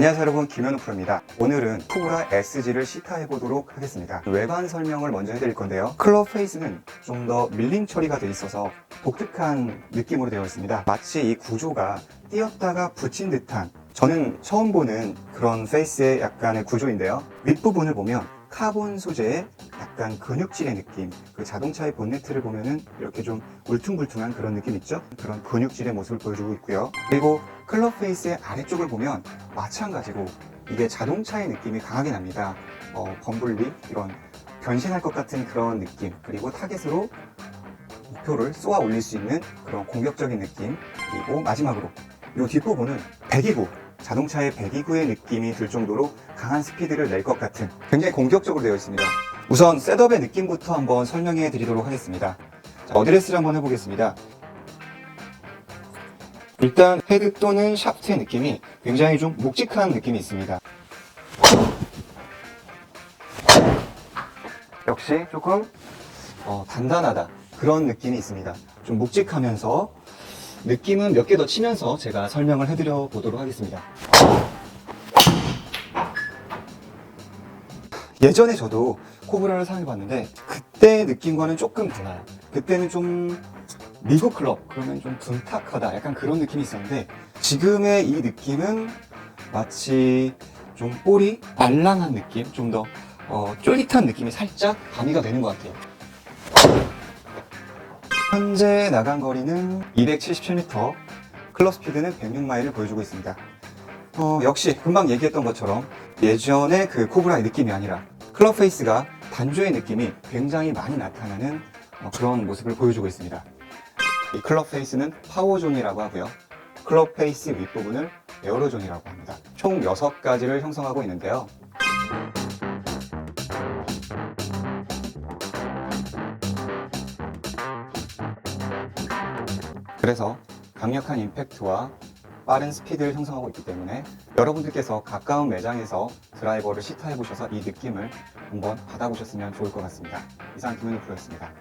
안녕하세요 여러분. 김현우 프로입니다. 오늘은 코브라 SG를 시타해 보도록 하겠습니다. 외관 설명을 먼저 해드릴 건데요. 클럽 페이스는 좀 더 밀림 처리가 되어 있어서 독특한 느낌으로 되어 있습니다. 마치 이 구조가 띄었다가 붙인 듯한 저는 처음 보는 그런 페이스의 약간의 구조인데요. 윗부분을 보면 카본 소재의 약간 근육질의 느낌 그 자동차의 본네트를 보면은 이렇게 좀 울퉁불퉁한 그런 느낌 있죠? 그런 근육질의 모습을 보여주고 있고요. 그리고 클럽 페이스의 아래쪽을 보면 마찬가지로 이게 자동차의 느낌이 강하게 납니다. 어, 범블리 이런 변신할 것 같은 그런 느낌 그리고 타겟으로 목표를 쏘아 올릴 수 있는 그런 공격적인 느낌 그리고 마지막으로 이 뒷부분은 배기구 자동차의 배기구의 느낌이 들 정도로 강한 스피드를 낼 것 같은 굉장히 공격적으로 되어 있습니다. 우선 셋업의 느낌부터 한번 설명해 드리도록 하겠습니다. 자, 어드레스를 한번 해보겠습니다. 일단 헤드 또는 샤프트의 느낌이 굉장히 좀 묵직한 느낌이 있습니다. 역시 조금 어, 단단하다. 그런 느낌이 있습니다. 좀 묵직하면서 느낌은 몇 개 더 치면서 제가 설명을 해드려 보도록 하겠습니다. 예전에 저도 코브라를 사용해봤는데 그때 느낌과는 조금 달라요. 그때는 좀 미국 클럽 그러면 좀 둔탁하다 약간 그런 느낌이 있었는데 지금의 이 느낌은 마치 좀 볼이 말랑한 느낌 좀더 어, 쫄깃한 느낌이 살짝 가미가 되는 것 같아요 현재 나간 거리는 277m 클럽 스피드는 106마일을 보여주고 있습니다 어, 역시 금방 얘기했던 것처럼 예전의 그 코브라의 느낌이 아니라 클럽 페이스가 단조의 느낌이 굉장히 많이 나타나는 어, 그런 모습을 보여주고 있습니다 이 클럽 페이스는 파워존이라고 하고요. 클럽 페이스 윗부분을 에어로존이라고 합니다. 총 6가지를 형성하고 있는데요. 그래서 강력한 임팩트와 빠른 스피드를 형성하고 있기 때문에 여러분들께서 가까운 매장에서 드라이버를 시타해 보셔서 이 느낌을 한번 받아보셨으면 좋을 것 같습니다. 이상 김현우 프로였습니다.